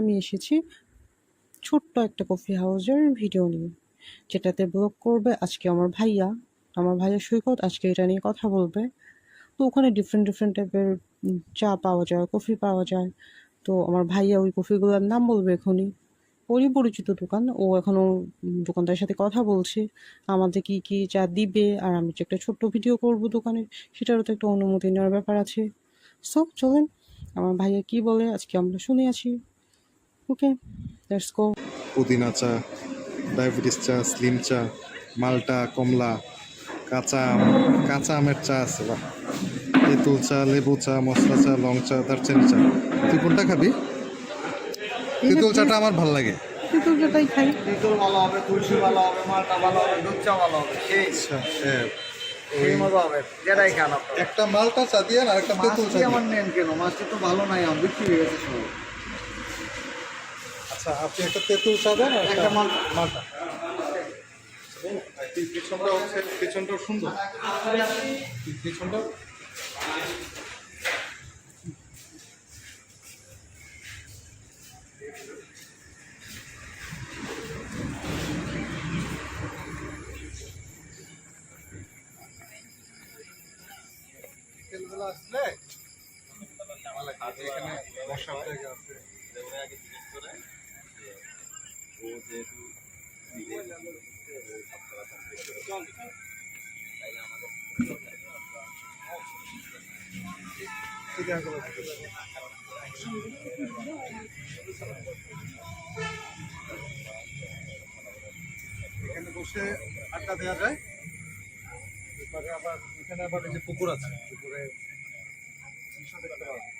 আমি এসেছি ছোট্ট একটা কফি হাউজের ভিডিও নিয়ে, যেটাতে ব্লগ করবে আজকে আমার ভাইয়া। আমার ভাইয়া সৈকত আজকে এটা নিয়ে কথা বলবে। তো ওখানে ডিফারেন্ট ডিফারেন্ট টাইপের চা পাওয়া যায় কফি পাওয়া যায়। তো আমার ভাইয়া ওই কফিগুলোর নাম বলবে এখনই। ওরই পরিচিত দোকান, ও এখনও দোকানদারের সাথে কথা বলছে। আমাদের কি কি চা দিবে, আর আমি যে একটা ছোট্ট ভিডিও করব দোকানের সেটারও তো একটা অনুমতি নেওয়ার ব্যাপার আছে। সো চলেন, আমার ভাইয়া কি বলে আজকে আমরা শুনে আছি ওকে লেটস গো পুদিনা চা ডায়াবেটিস চা স্লিম চা মালটা কমলা কাঁচা আম কাঁচা আমের চা আছে বা তেঁতুল চা লেবু চা মশলা চা লং চা দারচিনি চা। তুই কোনটা খাবি? তেঁতুল চাটা আমার ভালো লাগে। খাই। তেঁতুল ভালো হবে তুলসী ভালো হবে মালটা ভালো হবে দুধ চা ভালো হবে সেই। আচ্ছা হ্যাঁ। একটা মালটা চা দিয়ে আর একটা তেঁতুল চা দিয়ে। আমার নেন কেন? মাছটি তো ভালো নাই আমি বিক্রি হয়ে গেছে সব। আচ্ছা আপনি একটা তেঁতুল চা দেন একটা মালটা। মালটা। পিছনটা হচ্ছে সুন্দর। পিছনটা? আসলে এখানে আছে এই জায়গাগুলো এখানে বসে আড্ডা দেওয়া যায় আবার এখানে আবার যে পুকুর আছে পুকুরে দেখতে পাওয়া।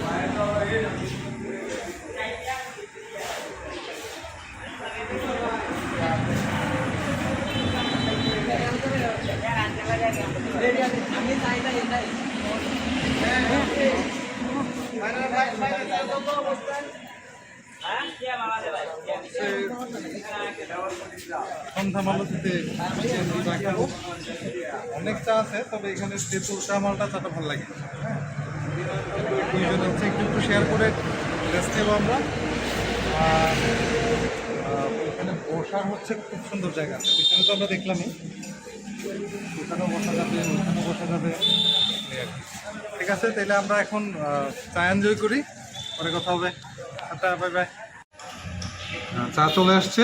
সন্ধ্যা মালতিতে অনেক চা আছে, তবে এখানে তেঁতুল চা, মালটা চাটা ভালো লাগে। দুইজন হচ্ছে একটু একটু শেয়ার করে রেস্ট নেব আমরা। আর এখানে বসার হচ্ছে খুব সুন্দর জায়গা পিছনে তো আমরা দেখলামই। ওখানেও বসা যাবে, ওখানেও বসা যাবে। ঠিক আছে তাহলে আমরা এখন চা এনজয় করি, পরে কথা হবে আচ্ছা বাই বাই চা চলে আসছে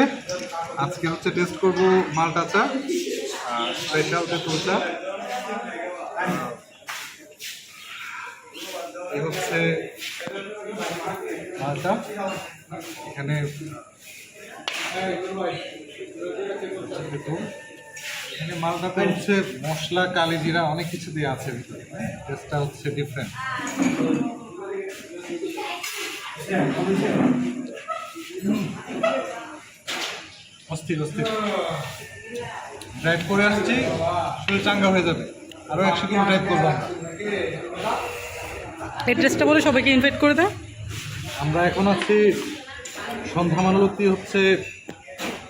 আজকে হচ্ছে টেস্ট করব মালটা চা স্পেশাল তেঁতুল চা এই হচ্ছে মালটা এখানে তেঁতুল। এখানে মালটাতে হচ্ছে মশলা কালি জিরা অনেক কিছু দিয়ে আছে ভিতরে। টেস্টটা হচ্ছে ডিফারেন্ট অস্থির অস্থির। ড্রাইভ করে আসছি শরীর চাঙ্গা হয়ে যাবে। আরও একশো কিলো ড্রাইভ করব আমরা। অ্যাড্রেসটা বলে সবাইকে ইনভাইট করে দাও। আমরা এখন আছি সন্ধ্যা মানলতি হচ্ছে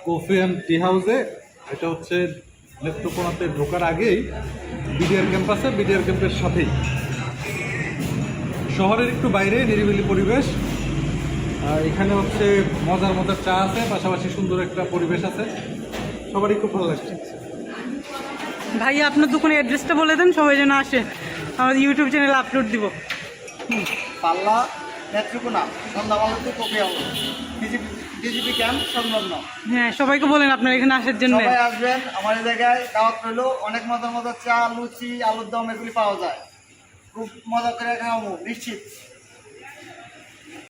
কফি অ্যান্ড টি হাউসে এটা হচ্ছে নেত্রকোনাতে ঢোকার আগেই বিডিআর ক্যাম্পাসে বিডিআর ক্যাম্পের সাথেই। শহরের একটু বাইরে নিরিবিলি পরিবেশ। আর এখানে হচ্ছে মজার মজার চা আছে পাশাপাশি সুন্দর একটা পরিবেশ আছে। সবারই খুব ভালো লাগছে। ভাইয়া আপনার দোকানের অ্যাড্রেসটা বলে দেন সবাই যেন আসে। আমাদের ইউটিউব চ্যানেলে আপলোড দিব। পাল্লা Netrokona Sandhya Malati coffee house DGP camp সংলগ্ন। হ্যাঁ সবাইকে বলেন আপনার এখানে আসার জন্য। সবাই আসবেন আমার এই জায়গায় দাওয়াত রইল। অনেক মজার মজার চা লুচি আলুর দম এগুলি পাওয়া যায়। খুব মজা করে খাওয়াবো নিশ্চিত।